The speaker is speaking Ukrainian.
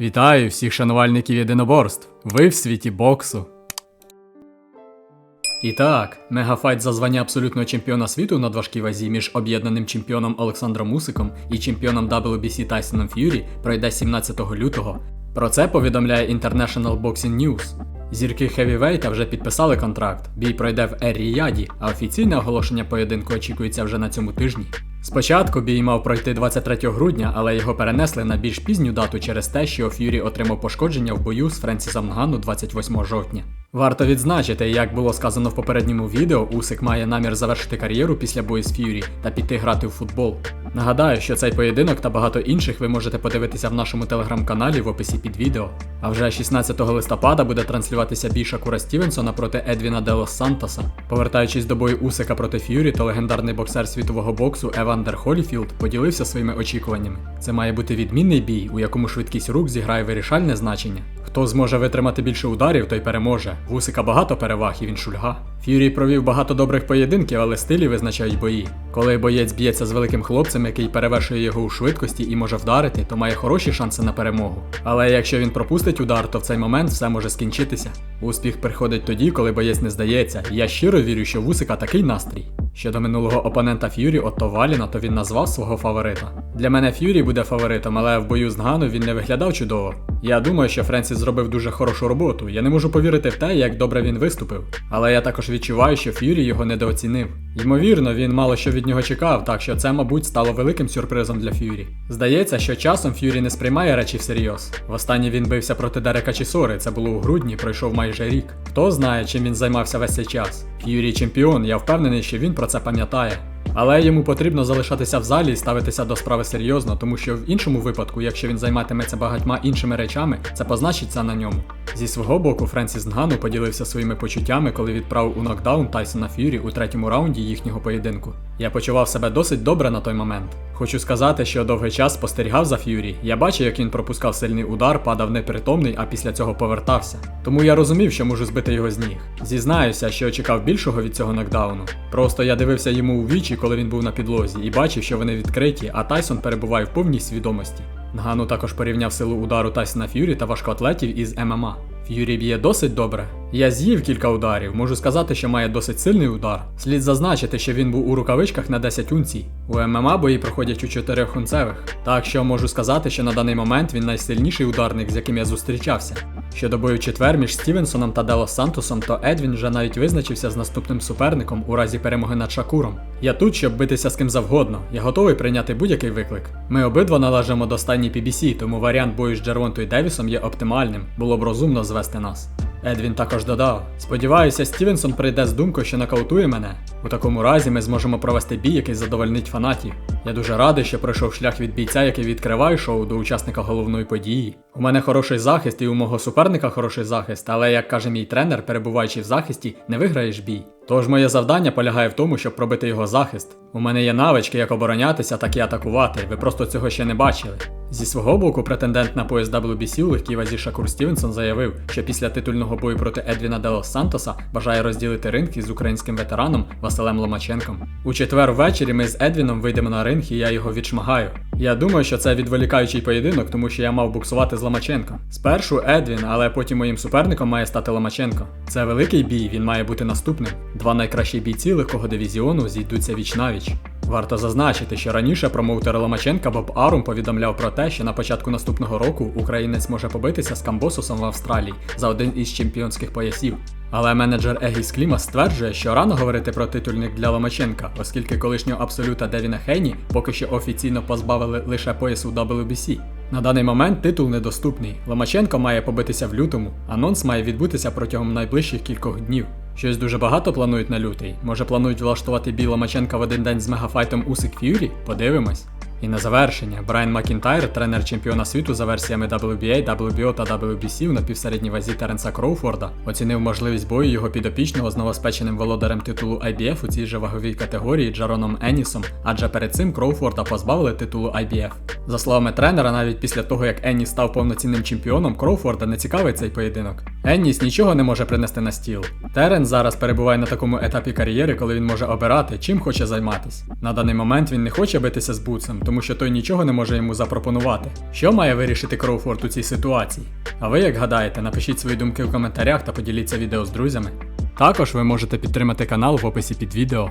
Вітаю всіх шанувальників єдиноборств. Ви в світі боксу. І так, мегафайт за звання абсолютного чемпіона світу на важкій вазі між об'єднаним чемпіоном Олександром Мусиком і чемпіоном WBC Тайсоном Ф'юрі пройде 17 лютого. Про це повідомляє International Boxing News. Зірки хевівейта вже підписали контракт. Бій пройде в Ер-Ріяді, а офіційне оголошення поєдинку очікується вже на цьому тижні. Спочатку бій мав пройти 23 грудня, але його перенесли на більш пізню дату через те, що Ф'юрі отримав пошкодження в бою з Френсісом Нгану 28 жовтня. Варто відзначити, як було сказано в попередньому відео, Усик має намір завершити кар'єру після бою з Ф'юрі та піти грати в футбол. Нагадаю, що цей поєдинок та багато інших ви можете подивитися в нашому телеграм-каналі в описі під відео. А вже 16 листопада буде транслюватися бій Шакура Стівенсона проти Едвіна Делос Сантоса. Повертаючись до бою Усика проти Ф'юрі, то легендарний боксер світового боксу Евандер Холіфілд поділився своїми очікуваннями. Це має бути відмінний бій, у якому швидкість рук зіграє вирішальне значення. Хто зможе витримати більше ударів, той переможе. В Усика багато переваг і він шульга. Ф'юрі провів багато добрих поєдинків, але стилі визначають бої. Коли боєць б'ється з великим хлопцем, який перевершує його у швидкості і може вдарити, то має хороші шанси на перемогу. Але якщо він пропустить удар, то в цей момент все може скінчитися. Успіх приходить тоді, коли боєць не здається, я щиро вірю, що в Усика такий настрій. Щодо минулого опонента Ф'юрі Отто Валіна, то він назвав свого фаворита. Для мене Ф'юрі буде фаворитом, але в бою з Нгану він не виглядав чудово. Я думаю, що Френсіс зробив дуже хорошу роботу. Я не можу повірити в те, як добре він виступив. Але я також відчуваю, що Ф'юрі його недооцінив. Ймовірно, він мало що від нього чекав, так що це, мабуть, стало великим сюрпризом для Ф'юрі. Здається, що часом Ф'юрі не сприймає речі всерйоз. Востаннє він бився проти Дерека Чісори, це було у грудні, пройшов майже рік. Хто знає, чим він займався весь цей час. Ф'юрі чемпіон, я впевнений, що він про це пам'ятає. Але йому потрібно залишатися в залі і ставитися до справи серйозно, тому що в іншому випадку, якщо він займатиметься багатьма іншими речами, це позначиться на ньому. Зі свого боку, Френсіс Нгану поділився своїми почуттями, коли відправив у нокдаун Тайсона Ф'юрі у третьому раунді їхнього поєдинку. Я почував себе досить добре на той момент. Хочу сказати, що довгий час спостерігав за Ф'юрі. Я бачив, як він пропускав сильний удар, падав непритомний, а після цього повертався. Тому я розумів, що можу збити його з ніг. Зізнаюся, що чекав більшого від цього нокдауну. Просто я дивився йому у вічі, коли він був на підлозі, і бачив, що вони відкриті, а Тайсон перебуває в повній свідомості. Нгану також порівняв силу удару Тайсона Ф'юрі та важкоатлетів із ММА. Ф'юрі б'є досить добре. Я з'їв кілька ударів, можу сказати, що має досить сильний удар. Слід зазначити, що він був у рукавичках на 10 унцій. У ММА бої проходять у 4 унцевих. Так що можу сказати, що на даний момент він найсильніший ударник, з яким я зустрічався. Щодо бою четвер між Стівенсоном та Делос Сантосом, то Едвін вже навіть визначився з наступним суперником у разі перемоги над Шакуром. Я тут, щоб битися з ким завгодно. Я готовий прийняти будь-який виклик. Ми обидва належимо до стайні PBC, тому варіант бою з Джервонтою Девісом є оптимальним. Було б розумно звести нас. Едвін також додав: Сподіваюся, Стівенсон прийде з думкою, що нокаутує мене. У такому разі ми зможемо провести бій, який задовольнить фанатів. Я дуже радий, що пройшов шлях від бійця, який відкриває шоу до учасника головної події. У мене хороший захист і у мого суперника хороший захист, але як каже мій тренер, перебуваючи в захисті, не виграєш бій. Тож моє завдання полягає в тому, щоб пробити його захист. У мене є навички, як оборонятися, так і атакувати. Ви просто цього ще не бачили. Зі свого боку, претендент на пояс WBC у легкій вазі Шакур Стівенсон заявив, що після титульного бою проти Едвіна Делос Сантоса бажає розділити ринг із українським ветераном Василем Ломаченком. У четвер ввечері ми з Едвіном вийдемо на ринг і я його відшмагаю. Я думаю, що це відволікаючий поєдинок, тому що я мав буксувати з Ломаченко. Спершу Едвін, але потім моїм суперником має стати Ломаченко. Це великий бій, він має бути наступним. Два найкращі бійці легкого дивізіону зійдуться віч навіч. Варто зазначити, що раніше промоутер Ломаченка Боб Арум повідомляв про те, що на початку наступного року українець може побитися з Камбосусом в Австралії за один із чемпіонських поясів. Але менеджер Егіс Кліма стверджує, що рано говорити про титульник для Ломаченка, оскільки колишнього абсолюта Девіна Хейні поки що офіційно позбавили лише поясу WBC. На даний момент титул недоступний. Ломаченко має побитися в лютому, анонс має відбутися протягом найближчих кількох днів. Щось дуже багато планують на лютий. Може планують влаштувати бій Ломаченка в один день з мегафайтом Усик Ф'юрі? Подивимось. І на завершення, Брайан Макінтайр, тренер чемпіона світу за версіями WBA, WBO та WBC у напівсередній вазі Теренса Кроуфорда, оцінив можливість бою його підопічного з новоспеченим володарем титулу IBF у цій же ваговій категорії Джароном Енісом, адже перед цим Кроуфорда позбавили титулу IBF. За словами тренера, навіть після того як Енніс став повноцінним чемпіоном, Кроуфорда не цікавить цей поєдинок. Енніс нічого не може принести на стіл. Терен зараз перебуває на такому етапі кар'єри, коли він може обирати, чим хоче займатись. На даний момент він не хоче битися з Бутсом, тому що той нічого не може йому запропонувати. Що має вирішити Кроуфорд у цій ситуації? А ви як гадаєте, напишіть свої думки в коментарях та поділіться відео з друзями. Також ви можете підтримати канал в описі під відео.